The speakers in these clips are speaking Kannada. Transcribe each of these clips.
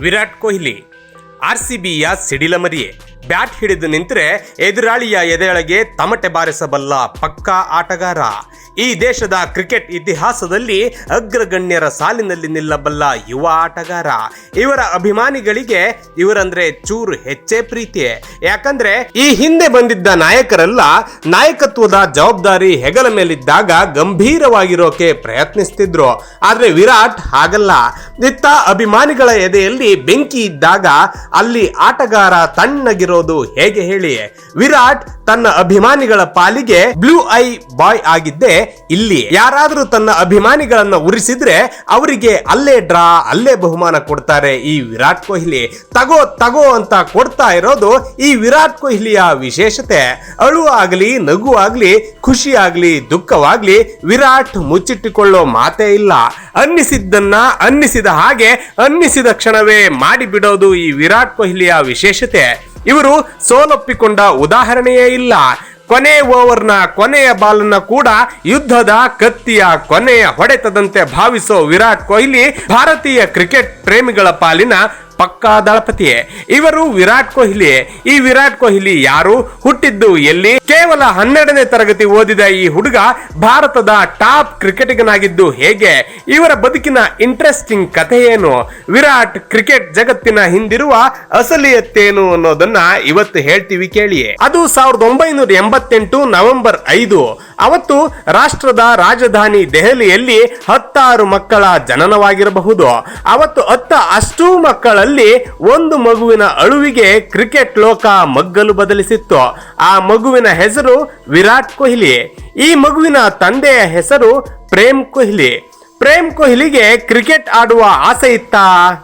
ವಿರಾಟ್ ಕೊಹ್ಲಿ. ಆರ್ ಸಿ ಬಿಯ ಸಿಡಿಲ ಮರಿಯೆ. ಬ್ಯಾಟ್ ಹಿಡಿದು ನಿಂತರೆ ಎದುರಾಳಿಯ ಎದೆಯೊಳಗೆ ತಮಟೆ ಬಾರಿಸಬಲ್ಲ ಪಕ್ಕಾ ಆಟಗಾರ. ಈ ದೇಶದ ಕ್ರಿಕೆಟ್ ಇತಿಹಾಸದಲ್ಲಿ ಅಗ್ರಗಣ್ಯರ ಸಾಲಿನಲ್ಲಿ ನಿಲ್ಲಬಲ್ಲ ಯುವ ಆಟಗಾರ. ಇವರ ಅಭಿಮಾನಿಗಳಿಗೆ ಇವರಂದ್ರೆ ಚೂರು ಹೆಚ್ಚೇ ಪ್ರೀತಿ ಯಾಕಂದ್ರೆ ಈ ಹಿಂದೆ ಬಂದಿದ್ದ ನಾಯಕರೆಲ್ಲ ನಾಯಕತ್ವದ ಜವಾಬ್ದಾರಿ ಹೆಗಲ ಮೇಲಿದ್ದಾಗ ಗಂಭೀರವಾಗಿರೋಕೆ ಪ್ರಯತ್ನಿಸ್ತಿದ್ರು. ಆದ್ರೆ ವಿರಾಟ್ ಹಾಗಲ್ಲ. ಇತ್ತ ಅಭಿಮಾನಿಗಳ ಎದೆಯಲ್ಲಿ ಬೆಂಕಿ ಇದ್ದಾಗ ಅಲ್ಲಿ ಆಟಗಾರ ತಣ್ಣಗಿರೋದು ಹೇಗೆ ಹೇಳಿ. ವಿರಾಟ್ ತನ್ನ ಅಭಿಮಾನಿಗಳ ಪಾಲಿಗೆ ಬ್ಲೂ ಐ ಬಾಯ್ ಆಗಿದ್ದೆ ಇಲ್ಲಿ. ಯಾರಾದರೂ ತನ್ನ ಅಭಿಮಾನಿಗಳನ್ನ ಉರಿಸಿದ್ರೆ ಅವರಿಗೆ ಅಲ್ಲೇ ಡ್ರಾ, ಅಲ್ಲೇ ಬಹುಮಾನ ಕೊಡ್ತಾರೆ ಈ ವಿರಾಟ್ ಕೊಹ್ಲಿ. ತಗೋ ತಗೋ ಅಂತ ಕೊಡ್ತಾ ಇರೋದು ಈ ವಿರಾಟ್ ಕೊಹ್ಲಿಯ ವಿಶೇಷತೆ. ಅಳು ಆಗ್ಲಿ, ನಗು ಆಗ್ಲಿ, ಖುಷಿ ಆಗ್ಲಿ, ದುಃಖವಾಗ್ಲಿ ವಿರಾಟ್ ಮುಚ್ಚಿಟ್ಟುಕೊಳ್ಳೋ ಮಾತೇ ಇಲ್ಲ. ಅನ್ನಿಸಿದ್ದನ್ನ ಅನ್ನಿಸಿದ ಹಾಗೆ ಅನ್ನಿಸಿದ ಕ್ಷಣವೇ ಮಾಡಿಬಿಡೋದು ಈ ವಿರಾಟ್ ಕೊಹ್ಲಿಯ ವಿಶೇಷತೆ. ಇವರು ಸೋಲೊಪ್ಪಿಕೊಂಡ ಉದಾಹರಣೆಯೇ ಇಲ್ಲ. ಕೊನೆ ಓವರ್ನ ಕೊನೆಯ ಬಾಲನ್ನ ಕೂಡ ಯುದ್ಧದ ಕತ್ತಿಯ ಕೊನೆಯ ಹೊಡೆತದಂತೆ ಭಾವಿಸೋ ವಿರಾಟ್ ಕೊಹ್ಲಿ ಭಾರತೀಯ ಕ್ರಿಕೆಟ್ ಪ್ರೇಮಿಗಳ ಪಾಲಿನ ಪಕ್ಕಾ ದಳಪತಿಯೇ, ಇವರು ವಿರಾಟ್ ಕೊಹ್ಲಿ ಈ ವಿರಾಟ್ ಕೊಹ್ಲಿ ಯಾರು? ಹುಟ್ಟಿದ್ದು ಎಲ್ಲಿ? ಕೇವಲ ಹನ್ನೆರಡನೇ ತರಗತಿ ಓದಿದ ಈ ಹುಡುಗ ಭಾರತದ ಟಾಪ್ ಕ್ರಿಕೆಟಿಗನಾಗಿದ್ದು ಹೇಗೆ? ಇವರ ಬದುಕಿನ ಇಂಟ್ರೆಸ್ಟಿಂಗ್ ಕಥೆ ಏನು ವಿರಾಟ್ ಕ್ರಿಕೆಟ್ ಜಗತ್ತಿನ ಹಿಂದಿರುವ ಅಸಲಿಯತ್ತೇನು ಅನ್ನೋದನ್ನ ಇವತ್ತು ಹೇಳ್ತೀವಿ ಕೇಳಿ ಅದು ಸಾವಿರದ ಒಂಬೈನೂರ ಎಂಬತ್ತೆಂಟು ನವೆಂಬರ್ ಐದು. ಅವತ್ತು ರಾಷ್ಟ್ರದ ರಾಜಧಾನಿ ದೆಹಲಿಯಲ್ಲಿ ಹತ್ತಾರು ಮಕ್ಕಳ ಜನನವಾಗಿರಬಹುದು. ಅವತ್ತು ಅತ್ತ ಅಷ್ಟೂ ಮಕ್ಕಳಲ್ಲಿ ಒಂದು ಮಗುವಿನ ಅಳುವಿಗೆ ಕ್ರಿಕೆಟ್ ಲೋಕ ಮಗ್ಗಲು ಬದಲಿಸಿತ್ತು. ಆ ಮಗುವಿನ ಹೆಸರು ವಿರಾಟ್ ಕೊಹ್ಲಿ. ಈ ಮಗುವಿನ ತಂದೆಯ ಹೆಸರು ಪ್ರೇಮ್ ಕೊಹ್ಲಿ. ಪ್ರೇಮ್ ಕೊಹ್ಲಿಗೆ ಕ್ರಿಕೆಟ್ ಆಡುವ ಆಸೆ ಇತ್ತಾ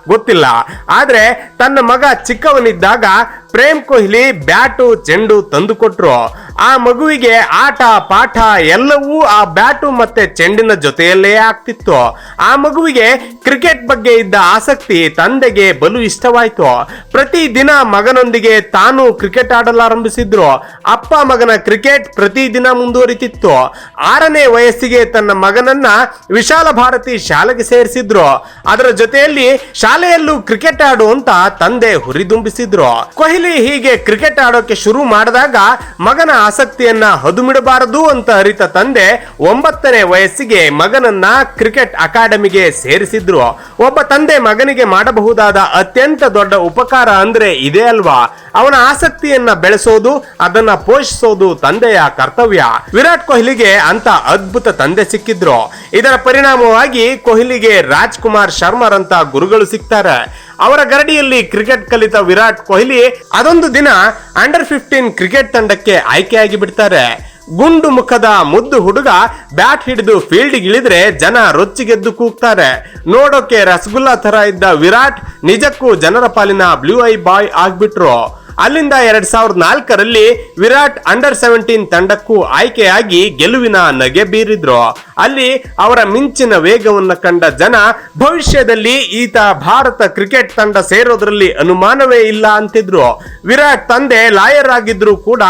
ಗೊತ್ತಿಲ್ಲ. ಆದ್ರೆ ತನ್ನ ಮಗ ಚಿಕ್ಕವನಿದ್ದಾಗ ಪ್ರೇಮ್ ಕೊಹ್ಲಿ ಬ್ಯಾಟು ಚೆಂಡು ತಂದುಕೊಟ್ರು ಆ ಮಗುವಿಗೆ ಆಟ, ಪಾಠ ಎಲ್ಲವೂ ಆ ಬ್ಯಾಟು ಮತ್ತೆ ಚೆಂಡಿನ ಜೊತೆಯಲ್ಲೇ ಆಗ್ತಿತ್ತು. ಆ ಮಗುವಿಗೆ ಕ್ರಿಕೆಟ್ ಬಗ್ಗೆ ಇದ್ದ ಆಸಕ್ತಿ ತಂದೆಗೆ ಬಲು ಇಷ್ಟವಾಯ್ತು. ಪ್ರತಿ ದಿನ ಮಗನೊಂದಿಗೆ ತಾನು ಕ್ರಿಕೆಟ್ ಆಡಲಾರಂಭಿಸಿದ್ರು. ಅಪ್ಪ ಮಗನ ಕ್ರಿಕೆಟ್ ಪ್ರತಿ ದಿನ ಮುಂದುವರಿತಿತ್ತು. ಆರನೇ ವಯಸ್ಸಿಗೆ ತನ್ನ ಮಗನನ್ನ ವಿಶಾಲ ಭಾರತಿ ಶಾಲೆಗೆ ಸೇರಿಸಿದ್ರು. ಅದರ ಜೊತೆಯಲ್ಲಿ ಶಾಲೆಯಲ್ಲೂ ಕ್ರಿಕೆಟ್ ಆಡು ಅಂತ ತಂದೆ ಹುರಿದುಂಬಿಸಿದ್ರು. ಕೊಹ್ಲಿ ಹೀಗೆ ಕ್ರಿಕೆಟ್ ಆಡೋಕೆ ಶುರು ಮಾಡಿದಾಗ ಮಗನ ಆಸಕ್ತಿಯನ್ನ ಹದುಮಿಡಬಾರದು ಅಂತ ಅರಿತ ತಂದೆ ಒಂಬತ್ತನೇ ವಯಸ್ಸಿಗೆ ಮಗನನ್ನ ಕ್ರಿಕೆಟ್ ಅಕಾಡೆಮಿಗೆ ಸೇರಿಸಿದ್ರು. ಒಬ್ಬ ತಂದೆ ಮಗನಿಗೆ ಮಾಡಬಹುದಾದ ಅತ್ಯಂತ ದೊಡ್ಡ ಉಪಕಾರ ಅಂದ್ರೆ ಇದೇ ಅಲ್ವಾ? ಅವನ ಆಸಕ್ತಿಯನ್ನ ಬೆಳೆಸೋದು, ಅದನ್ನ ಪೋಷಿಸೋದು ತಂದೆಯ ಕರ್ತವ್ಯ. ವಿರಾಟ್ ಕೊಹ್ಲಿಗೆ ಅಂತ ಅದ್ಭುತ ತಂದೆ ಸಿಕ್ಕಿದ್ರು. ಇದರ ಪರಿಣಾಮವಾಗಿ ಕೊಹ್ಲಿಗೆ ರಾಜ್ಕುಮಾರ್ ಶರ್ಮರಂತ ಗುರುಗಳು ಸಿಗ್ತಾರೆ. ಅವರ ಗರಡಿಯಲ್ಲಿ ಕ್ರಿಕೆಟ್ ಕಲಿತ ವಿರಾಟ್ ಕೊಹ್ಲಿ ಅದೊಂದು ದಿನ ಅಂಡರ್ ಫಿಫ್ಟೀನ್ ಕ್ರಿಕೆಟ್ ತಂಡಕ್ಕೆ ಆಯ್ಕೆಯಾಗಿ ಬಿಡ್ತಾರೆ. ಗುಂಡು ಮುಖದ ಮುದ್ದು ಹುಡುಗ ಬ್ಯಾಟ್ ಹಿಡಿದು ಫೀಲ್ಡ್ ಇಳಿದ್ರೆ ಜನ ರೊಚ್ಚಿಗೆದ್ದು ಕೂಗ್ತಾರೆ. ನೋಡೋಕೆ ರಸಗುಲ್ಲಾ ತರ ಇದ್ದ ವಿರಾಟ್ ನಿಜಕ್ಕೂ ಜನರ ಪಾಲಿನ ಬ್ಲೂ ಐ ಬಾಯ್ ಆಗ್ಬಿಟ್ರು. ಅಲ್ಲಿಂದ ಎರಡ್ ಸಾವಿರದ ನಾಲ್ಕರಲ್ಲಿ ವಿರಾಟ್ ಅಂಡರ್ ಸೆವೆಂಟೀನ್ ತಂಡಕ್ಕೂ ಆಯ್ಕೆಯಾಗಿ ಗೆಲುವಿನ ನಗೆ ಬೀರಿದ್ರು. ಅಲ್ಲಿ ಅವರ ಮಿಂಚಿನ ವೇಗವನ್ನು ಕಂಡ ಜನ ಭವಿಷ್ಯದಲ್ಲಿ ಈತ ಭಾರತ ಕ್ರಿಕೆಟ್ ತಂಡ ಸೇರೋದ್ರಲ್ಲಿ ಅನುಮಾನವೇ ಇಲ್ಲ ಅಂತಿದ್ರು. ವಿರಾಟ್ ತಂದೆ ಲಾಯರ್ ಆಗಿದ್ರು ಕೂಡ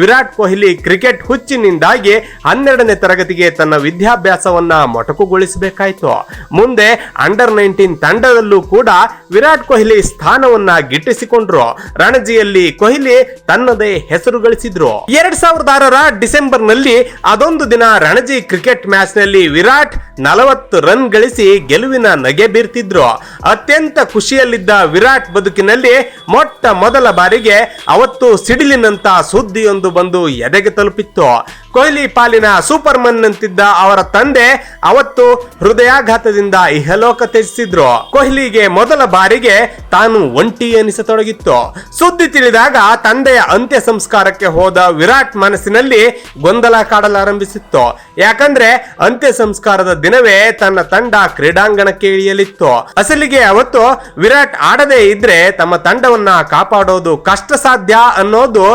ವಿರಾಟ್ ಕೊಹ್ಲಿ ಕ್ರಿಕೆಟ್ ಹುಚ್ಚಿನಿಂದಾಗಿ ಹನ್ನೆರಡನೇ ತರಗತಿಗೆ ತನ್ನ ವಿದ್ಯಾಭ್ಯಾಸವನ್ನ ಮೊಟಕುಗೊಳಿಸಬೇಕಾಯಿತು. ಮುಂದೆ ಅಂಡರ್ ನೈನ್ಟೀನ್ ತಂಡದಲ್ಲೂ ಕೂಡ ವಿರಾಟ್ ಕೊಹ್ಲಿ ಸ್ಥಾನವನ್ನ ಗಿಟ್ಟಿಸಿಕೊಂಡ್ರು. ರಣಜಿಯಲ್ಲಿ ಕೊಹ್ಲಿ ತನ್ನದೇ ಹೆಸರು ಗಳಿಸಿದ್ರು. ಎರಡ್ ಸಾವಿರದ ಆರರ ಡಿಸೆಂಬರ್ನಲ್ಲಿ ಅದೊಂದು ದಿನ ರಣಜಿ ಕ್ರಿಕೆಟ್ ಮ್ಯಾಚ್ನಲ್ಲಿ ವಿರಾಟ್ ನಲವತ್ತು ರನ್ ಗಳಿಸಿ ಗೆಲುವಿನ ನಗೆ ಬೀರ್ತಿದ್ರು. ಅತ್ಯಂತ ಖುಷಿಯಲ್ಲಿದ್ದ ವಿರಾಟ್ ಬದುಕಿನಲ್ಲಿ ಮೊಟ್ಟ ಮೊದಲ ಬಾರಿಗೆ ಅವತ್ತು ಸಿಡಿಲಿನಂತ ಸುದ್ದಿಯೊಂದು ಬಂದು ಎದೆಗೆ ತಲುಪಿತ್ತು, ಕೊಹ್ಲಿ ಪಾಲಿನ ಸೂಪರ್ ಮನ್ ಅಂತಿದ್ದ ಅವರ ತಂದೆ ಅವತ್ತು ಹೃದಯಾಘಾತದಿಂದ ಇಹಲೋಕ ತ್ಯಜಿಸಿದ್ರು. ಕೊಹ್ಲಿಗೆ ಮೊದಲ ಬಾರಿಗೆ ತಾನು ಒಂಟಿ ಎನಿಸತೊಡಗಿತ್ತು. ಸುದ್ದಿ ತಿಳಿದಾಗ ತಂದೆಯ ಅಂತ್ಯ ಸಂಸ್ಕಾರಕ್ಕೆ ಹೋದ ವಿರಾಟ್ ಮನಸ್ಸಿನಲ್ಲಿ ಗೊಂದಲ ಕಾಡಲಾರಂಭಿಸಿತ್ತು. ಯಾಕಂದ್ರೆ ಅಂತ್ಯ ಸಂಸ್ಕಾರದ ದಿನವೇ ತನ್ನ ತಂಡ ಕ್ರೀಡಾಂಗಣಕ್ಕೆ ಇಳಿಯಲಿತ್ತು. ಅಸಲಿಗೆ ಅವತ್ತು ವಿರಾಟ್ ಆಡದೇ ಇದ್ರೆ ತಮ್ಮ ತಂಡವನ್ನ ಕಾಪಾಡೋದು ಕಷ್ಟ ಸಾಧ್ಯ ಅನ್ನೋದು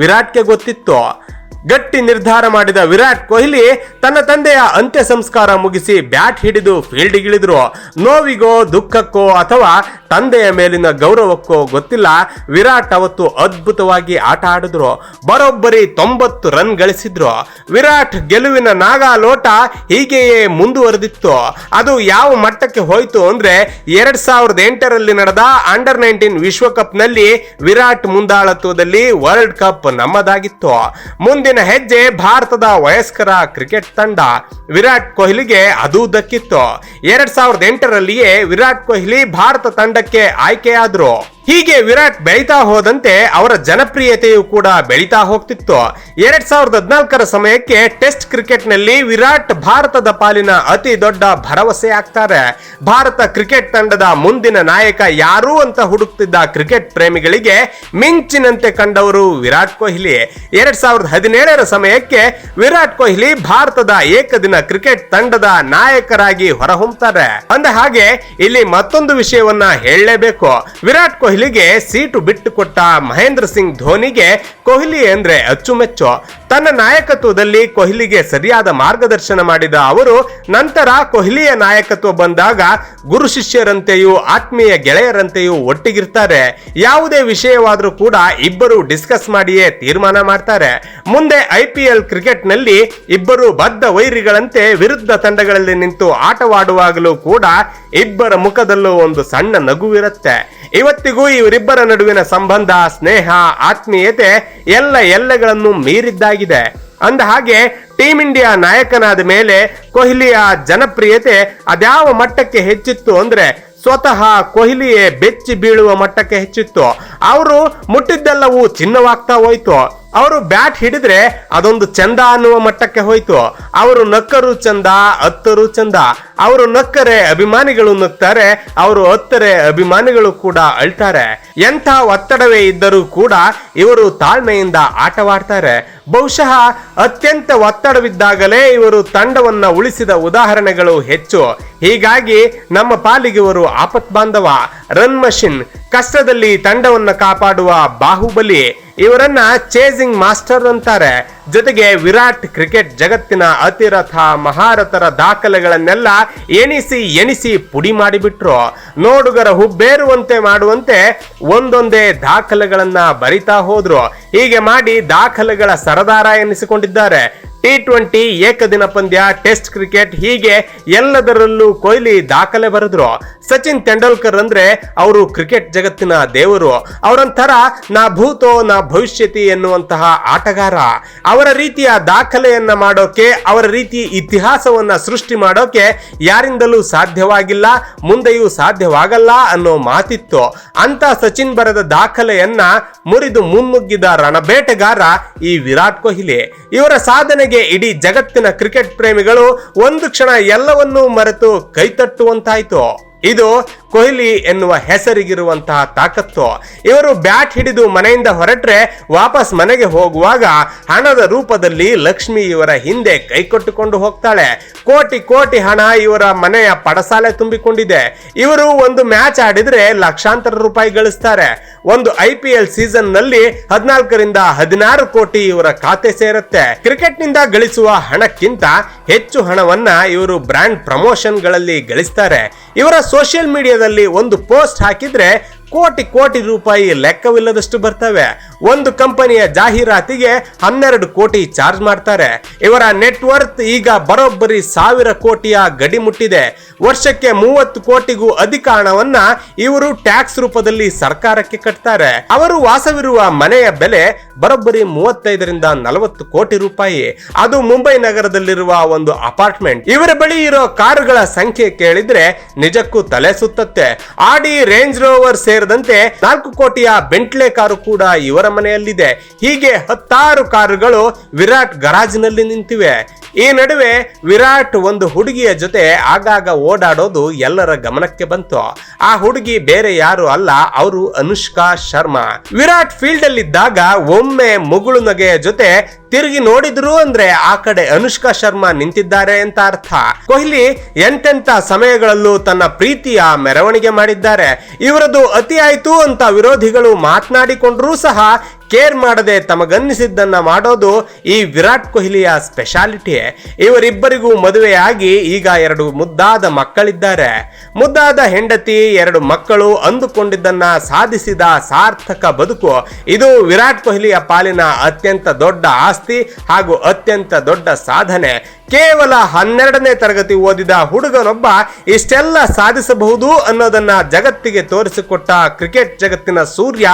ವಿರಾಟ್ಗೆ ಗೊತ್ತಿತ್ತು? ಗಟ್ಟಿ ನಿರ್ಧಾರ ಮಾಡಿದ ವಿರಾಟ್ ಕೊಹ್ಲಿ ತನ್ನ ತಂದೆಯ ಅಂತ್ಯ ಸಂಸ್ಕಾರ ಮುಗಿಸಿ ಬ್ಯಾಟ್ ಹಿಡಿದು ಫೀಲ್ಡ್ಗಿಳಿದ್ರು. ನೋವಿಗೋ, ದುಃಖಕ್ಕೋ ಅಥವಾ ತಂದೆಯ ಮೇಲಿನ ಗೌರವಕ್ಕೋ ಗೊತ್ತಿಲ್ಲ. ವಿರಾಟ್ ಅವತ್ತು ಅದ್ಭುತವಾಗಿ ಆಟ ಆಡಿದ್ರು. ಬರೋಬ್ಬರಿ ತೊಂಬತ್ತು ರನ್ ಗಳಿಸಿದ್ರು. ವಿರಾಟ್ ಗೆಲುವಿನ ನಾಗಾಲೋಟ ಹೀಗೆಯೇ ಮುಂದುವರೆದಿತ್ತು. ಅದು ಯಾವ ಮಟ್ಟಕ್ಕೆ ಹೋಯಿತು ಅಂದ್ರೆ ಎರಡ್ ಸಾವಿರದ ಎಂಟರಲ್ಲಿ ನಡೆದ ಅಂಡರ್ ನೈನ್ಟೀನ್ ವಿಶ್ವಕಪ್ನಲ್ಲಿ ವಿರಾಟ್ ಮುಂದಾಳತ್ವದಲ್ಲಿ ವರ್ಲ್ಡ್ ಕಪ್ ನಮ್ಮದಾಗಿತ್ತು. ಮುಂದಿನ ಹೆಜ್ಜೆ ಭಾರತದ ವಯಸ್ಕರ ಕ್ರಿಕೆಟ್ ತಂಡ ವಿರಾಟ್ ಕೊಹ್ಲಿಗೆ ಅದು ದಕ್ಕಿತ್ತು. ಎರಡ್ ಸಾವಿರದ ಎಂಟರಲ್ಲಿಯೇ ವಿರಾಟ್ ಕೊಹ್ಲಿ ಭಾರತ ತಂಡಕ್ಕೆ ಆಯ್ಕೆಯಾದ್ರು. ಹೀಗೆ ವಿರಾಟ್ ಬೆಳೀತಾ ಹೋದಂತೆ ಅವರ ಜನಪ್ರಿಯತೆಯು ಕೂಡ ಬೆಳೀತಾ ಹೋಗ್ತಿತ್ತು. ಎರಡ್ ಸಾವಿರದ ಹದಿನಾಲ್ಕರ ಸಮಯಕ್ಕೆ ಟೆಸ್ಟ್ ಕ್ರಿಕೆಟ್ನಲ್ಲಿ ವಿರಾಟ್ ಭಾರತದ ಪಾಲಿನ ಅತಿ ದೊಡ್ಡ ಭರವಸೆ ಆಗ್ತಾರೆ. ಭಾರತ ಕ್ರಿಕೆಟ್ ತಂಡದ ಮುಂದಿನ ನಾಯಕ ಯಾರು ಅಂತ ಹುಡುಕ್ತಿದ್ದ ಕ್ರಿಕೆಟ್ ಪ್ರೇಮಿಗಳಿಗೆ ಮಿಂಚಿನಂತೆ ಕಂಡವರು ವಿರಾಟ್ ಕೊಹ್ಲಿ. ಎರಡ್ ಸಾವಿರದ ಹದಿನೇಳರ ಸಮಯಕ್ಕೆ ವಿರಾಟ್ ಕೊಹ್ಲಿ ಭಾರತದ ಏಕದಿನ ಕ್ರಿಕೆಟ್ ತಂಡದ ನಾಯಕರಾಗಿ ಹೊರಹೊಮ್ಮುತ್ತಾರೆ ಅಂದ ಹಾಗೆ ಇಲ್ಲಿ ಮತ್ತೊಂದು ವಿಷಯವನ್ನ ಹೇಳಲೇಬೇಕು. ವಿರಾಟ್ ಕೊಹ್ಲಿಗೆ ಸೀಟು ಬಿಟ್ಟು ಕೊಟ್ಟ ಮಹೇಂದ್ರ ಸಿಂಗ್ ಧೋನಿಗೆ ಕೊಹ್ಲಿ ಅಂದ್ರೆ ಅಚ್ಚುಮೆಚ್ಚು. ತನ್ನ ನಾಯಕತ್ವದಲ್ಲಿ ಕೊಹ್ಲಿಗೆ ಸರಿಯಾದ ಮಾರ್ಗದರ್ಶನ ಮಾಡಿದ ಅವರು, ನಂತರ ಕೊಹ್ಲಿಯ ನಾಯಕತ್ವ ಬಂದಾಗ ಗುರು ಶಿಷ್ಯರಂತೆಯೂ ಆತ್ಮೀಯ ಗೆಳೆಯರಂತೆಯೂ ಒಟ್ಟಿಗಿರ್ತಾರೆ. ಯಾವುದೇ ವಿಷಯವಾದರೂ ಕೂಡ ಇಬ್ಬರು ಡಿಸ್ಕಸ್ ಮಾಡಿಯೇ ತೀರ್ಮಾನ ಮಾಡ್ತಾರೆ. ಮುಂದೆ ಐ ಪಿ ಎಲ್ ಕ್ರಿಕೆಟ್ನಲ್ಲಿ ಇಬ್ಬರು ಬದ್ಧ ವೈರಿಗಳಂತೆ ವಿರುದ್ಧ ತಂಡಗಳಲ್ಲಿ ನಿಂತು ಆಟವಾಡುವಾಗಲೂ ಕೂಡ ಇಬ್ಬರ ಮುಖದಲ್ಲೂ ಒಂದು ಸಣ್ಣ ನಗುವಿರುತ್ತೆ. ಇವತ್ತಿಗೂ ಇವರಿಬ್ಬರ ನಡುವಿನ ಸಂಬಂಧ, ಸ್ನೇಹ, ಆತ್ಮೀಯತೆ ಎಲ್ಲ ಎಲ್ಲಗಳನ್ನು ಮೀರಿದ್ದಾಗಿದೆ. ಅಂದ ಹಾಗೆ ಟೀಂ ಇಂಡಿಯಾ ನಾಯಕನಾದ ಮೇಲೆ ಕೊಹ್ಲಿಯ ಜನಪ್ರಿಯತೆ ಅದ್ಯಾವ ಮಟ್ಟಕ್ಕೆ ಹೆಚ್ಚಿತ್ತು ಅಂದ್ರೆ ಸ್ವತಃ ಕೊಹ್ಲಿಯೇ ಬೆಚ್ಚಿ ಬೀಳುವ ಮಟ್ಟಕ್ಕೆ ಹೆಚ್ಚಿತ್ತು. ಅವರು ಮುಟ್ಟಿದ್ದೆಲ್ಲವೂ ಚಿನ್ನವಾಗ್ತಾ ಹೋಯ್ತು. ಅವರು ಬ್ಯಾಟ್ ಹಿಡಿದ್ರೆ ಅದೊಂದು ಚಂದ ಅನ್ನುವ ಮಟ್ಟಕ್ಕೆ ಹೋಯ್ತು. ಅವರು ನಕ್ಕರು ಚಂದ ಅತ್ತರು ಚಂದ. ಅವರು ನಕ್ಕರೆ ಅಭಿಮಾನಿಗಳು ನಗ್ತಾರೆ, ಅವರು ಅತ್ತರೆ ಅಭಿಮಾನಿಗಳು ಕೂಡ ಅಳ್ತಾರೆ. ಎಂಥ ಒತ್ತಡವೇ ಇದ್ದರೂ ಕೂಡ ಇವರು ತಾಳ್ಮೆಯಿಂದ ಆಟವಾಡ್ತಾರೆ. ಬಹುಶಃ ಅತ್ಯಂತ ಒತ್ತಡವಿದ್ದಾಗಲೇ ಇವರು ತಂಡವನ್ನ ಉಳಿಸಿದ ಉದಾಹರಣೆಗಳು ಹೆಚ್ಚು. ಹೀಗಾಗಿ ನಮ್ಮ ಪಾಲಿಗೆ ಇವರು ಆಪತ್ ಬಾಂಧವ ರನ್ ಮಷಿನ್ ಕಷ್ಟದಲ್ಲಿ ತಂಡವನ್ನು ಕಾಪಾಡುವ ಬಾಹುಬಲಿ. ಇವರನ್ನ ಚೇಸಿಂಗ್ ಮಾಸ್ಟರ್ ಅಂತಾರೆ. ಜೊತೆಗೆ ವಿರಾಟ್ ಕ್ರಿಕೆಟ್ ಜಗತ್ತಿನ ಅತಿರಥ ಮಹಾರಥರ ದಾಖಲೆಗಳನ್ನೆಲ್ಲ ಎಣಿಸಿ ಎಣಿಸಿ ಪುಡಿ ಮಾಡಿಬಿಟ್ರು. ನೋಡುಗರ ಹುಬ್ಬೇರುವಂತೆ ಮಾಡುವಂತೆ ಒಂದೊಂದೇ ದಾಖಲೆಗಳನ್ನ ಬರಿತಾ ಹೋದ್ರು. ಹೀಗೆ ಮಾಡಿ ದಾಖಲೆಗಳ ಸರದಾರ ಎನಿಸಿಕೊಂಡಿದ್ದಾರೆ. ಟಿ ಟ್ವೆಂಟಿ ಏಕದಿನ ಪಂದ್ಯ ಟೆಸ್ಟ್ ಕ್ರಿಕೆಟ್ ಹೀಗೆ ಎಲ್ಲದರಲ್ಲೂ ಕೊಹ್ಲಿ ದಾಖಲೆ ಬರೆದ್ರು. ಸಚಿನ್ ತೆಂಡೂಲ್ಕರ್ ಅಂದ್ರೆ ಅವರು ಕ್ರಿಕೆಟ್ ಜಗತ್ತಿನ ದೇವರು. ಅವರಂತರ ನಾ ಭೂತೋ ನಾ ಭವಿಷ್ಯತಿ ಎನ್ನುವಂತಹ ಆಟಗಾರ. ಅವರ ರೀತಿಯ ದಾಖಲೆಯನ್ನ ಮಾಡೋಕೆ, ಅವರ ರೀತಿ ಇತಿಹಾಸವನ್ನ ಸೃಷ್ಟಿ ಮಾಡೋಕೆ ಯಾರಿಂದಲೂ ಸಾಧ್ಯವಾಗಿಲ್ಲ, ಮುಂದೆಯೂ ಸಾಧ್ಯವಾಗಲ್ಲ ಅನ್ನೋ ಮಾತಿತ್ತು. ಅಂತ ಸಚಿನ್ ಬರೆದ ದಾಖಲೆಯನ್ನ ಮುರಿದು ಮುನ್ನುಗ್ಗಿದ ರಣಬೇಟೆಗಾರ ಈ ವಿರಾಟ್ ಕೊಹ್ಲಿ. ಇವರ ಸಾಧನೆಗೆ ಇಡೀ ಜಗತ್ತಿನ ಕ್ರಿಕೆಟ್ ಪ್ರೇಮಿಗಳು ಒಂದು ಕ್ಷಣ ಎಲ್ಲವನ್ನೂ ಮರೆತು ಕೈತಟ್ಟುವಂತಾಯ್ತು. ಇದು ಕೊಹ್ಲಿ ಎನ್ನುವ ಹೆಸರಿಗಿರುವಂತಹ ತಾಕತ್ತು. ಇವರು ಬ್ಯಾಟ್ ಹಿಡಿದು ಮನೆಯಿಂದ ಹೊರಟ್ರೆ ವಾಪಸ್ ಮನೆಗೆ ಹೋಗುವಾಗ ಹಣದ ರೂಪದಲ್ಲಿ ಲಕ್ಷ್ಮಿ ಇವರ ಹಿಂದೆ ಕೈಕೊಟ್ಟುಕೊಂಡು ಹೋಗ್ತಾಳೆ. ಕೋಟಿ ಕೋಟಿ ಹಣ ಇವರ ಮನೆಯ ಪಡಸಾಲೆ ತುಂಬಿಕೊಂಡಿದೆ. ಇವರು ಒಂದು ಮ್ಯಾಚ್ ಆಡಿದ್ರೆ ಲಕ್ಷಾಂತರ ರೂಪಾಯಿ ಗಳಿಸ್ತಾರೆ. ಒಂದು ಐ ಪಿ ಎಲ್ ಸೀಸನ್ನಲ್ಲಿ ಹದಿನಾಲ್ಕರಿಂದ ಹದಿನಾರು ಕೋಟಿ ಇವರ ಖಾತೆ ಸೇರುತ್ತೆ. ಕ್ರಿಕೆಟ್ನಿಂದ ಗಳಿಸುವ ಹಣಕ್ಕಿಂತ ಹೆಚ್ಚು ಹಣವನ್ನ ಇವರು ಬ್ರ್ಯಾಂಡ್ ಪ್ರಮೋಷನ್ಗಳಲ್ಲಿ ಗಳಿಸ್ತಾರೆ. ಇವರ ಸೋಷಿಯಲ್ ಮೀಡಿಯಾದಲ್ಲಿ ಒಂದು ಪೋಸ್ಟ್ ಹಾಕಿದ್ರೆ ಕೋಟಿ ಕೋಟಿ ರೂಪಾಯಿ ಲೆಕ್ಕವಿಲ್ಲದಷ್ಟು ಬರ್ತವೆ. ಒಂದು ಕಂಪನಿಯ ಜಾಹೀರಾತಿಗೆ ಹನ್ನೆರಡು ಕೋಟಿ ಚಾರ್ಜ್ ಮಾಡ್ತಾರೆ. ಇವರ ನೆಟ್ವರ್ತ್ ಈಗ ಬರೋಬ್ಬರಿ ಸಾವಿರ ಕೋಟಿಯ ಗಡಿ ಮುಟ್ಟಿದೆ. ವರ್ಷಕ್ಕೆ ಮೂವತ್ತು ಕೋಟಿಗೂ ಅಧಿಕ ಹಣವನ್ನ ಇವರು ಟ್ಯಾಕ್ಸ್ ರೂಪದಲ್ಲಿ ಸರ್ಕಾರಕ್ಕೆ ಕಟ್ತಾರೆ. ಅವರು ವಾಸವಿರುವ ಮನೆಯ ಬೆಲೆ ಬರೋಬ್ಬರಿ ಮೂವತ್ತೈದರಿಂದ ನಲವತ್ತು ಕೋಟಿ ರೂಪಾಯಿ. ಅದು ಮುಂಬೈ ನಗರದಲ್ಲಿರುವ ಒಂದು ಅಪಾರ್ಟ್ಮೆಂಟ್. ಇವರ ಬಳಿ ಇರೋ ಕಾರುಗಳ ಸಂಖ್ಯೆ ಕೇಳಿದ್ರೆ ನಿಜಕ್ಕೂ ತಲೆ ಸುತ್ತತ್ತೆ. ಆಡಿ ರೇಂಜ್ ರೋವರ್ ಸೇರಿದಂತೆ ನಾಲ್ಕು ಕೋಟಿಯ ಬೆಂಟ್ಲೆ ಕಾರು ಕೂಡ ಇವರ ಮನೆಯಲ್ಲಿದೆ. ಹೀಗೆ ಹತ್ತಾರು ಕಾರುಗಳು ವಿರಾಟ್ ಗರಾಜ್ನಲ್ಲಿ ನಿಂತಿವೆ. ಈ ನಡುವೆ ವಿರಾಟ್ ಒಂದು ಹುಡುಗಿಯ ಜೊತೆ ಆಗಾಗ ಓಡಾಡೋದು ಎಲ್ಲರ ಗಮನಕ್ಕೆ ಬಂತು. ಆ ಹುಡುಗಿ ಬೇರೆ ಯಾರು ಅಲ್ಲ, ಅವರು ಅನುಷ್ಕಾ ಶರ್ಮಾ. ವಿರಾಟ್ ಫೀಲ್ಡ್ ಅಲ್ಲಿದ್ದಾಗ ಒಮ್ಮೆ ಮುಗುಳು ನಗೆಯ ಜೊತೆ ತಿರುಗಿ ನೋಡಿದ್ರು ಅಂದ್ರೆ ಆ ಕಡೆ ಅನುಷ್ಕಾ ಶರ್ಮಾ ನಿಂತಿದ್ದಾರೆ ಅಂತ ಅರ್ಥ. ಕೊಹ್ಲಿ ಎಂತೆಂತ ಸಮಯಗಳಲ್ಲೂ ತನ್ನ ಪ್ರೀತಿಯ ಮೆರವಣಿಗೆ ಮಾಡಿದ್ದಾರೆ. ಇವರದು ಅತಿ ಆಯ್ತು ಅಂತ ವಿರೋಧಿಗಳು ಮಾತನಾಡಿಕೊಂಡ್ರೂ ಸಹ ಕೇರ್ ಮಾಡದೆ ತಮಗನ್ನಿಸಿದ್ದನ್ನ ಮಾಡೋದು ಈ ವಿರಾಟ್ ಕೊಹ್ಲಿಯ ಸ್ಪೆಷಾಲಿಟಿ. ಇವರಿಬ್ಬರಿಗೂ ಮದುವೆಯಾಗಿ ಈಗ ಎರಡು ಮುದ್ದಾದ ಮಕ್ಕಳಿದ್ದಾರೆ. ಮುದ್ದಾದ ಹೆಂಡತಿ, ಎರಡು ಮಕ್ಕಳು ಅಂದುಕೊಂಡಿದ್ದನ್ನ ಸಾಧಿಸಿದ ಸಾರ್ಥಕ ಬದುಕು. ಇದು ವಿರಾಟ್ ಕೊಹ್ಲಿಯ ಪಾಲಿನ ಅತ್ಯಂತ ದೊಡ್ಡ ಆಸ್ತಿ ಹಾಗೂ ಅತ್ಯಂತ ದೊಡ್ಡ ಸಾಧನೆ. ಕೇವಲ ಹನ್ನೆರಡನೇ ತರಗತಿ ಓದಿದ ಹುಡುಗನೊಬ್ಬ ಇಷ್ಟೆಲ್ಲ ಸಾಧಿಸಬಹುದು ಅನ್ನೋದನ್ನ ಜಗತ್ತಿಗೆ ತೋರಿಸಿಕೊಟ್ಟ ಕ್ರಿಕೆಟ್ ಜಗತ್ತಿನ ಸೂರ್ಯ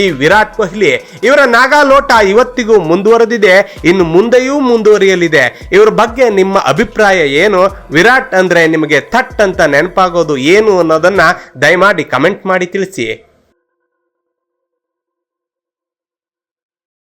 ಈ ವಿರಾಟ್ ಕೊಹ್ಲಿ. ಇವರ ನಾಗಾಲೋಟ ಇವತ್ತಿಗೂ ಮುಂದುವರೆದಿದೆ, ಇನ್ನು ಮುಂದೆಯೂ ಮುಂದುವರಿಯಲಿದೆ. ಇವರ ಬಗ್ಗೆ ನಿಮ್ಮ ಅಭಿಪ್ರಾಯ ಏನು? ವಿರಾಟ್ ಅಂದ್ರೆ ನಿಮಗೆ ಥಟ್ ಅಂತ ನೆನಪಾಗೋದು ಏನು ಅನ್ನೋದನ್ನ ದಯಮಾಡಿ ಕಮೆಂಟ್ ಮಾಡಿ ತಿಳಿಸಿ.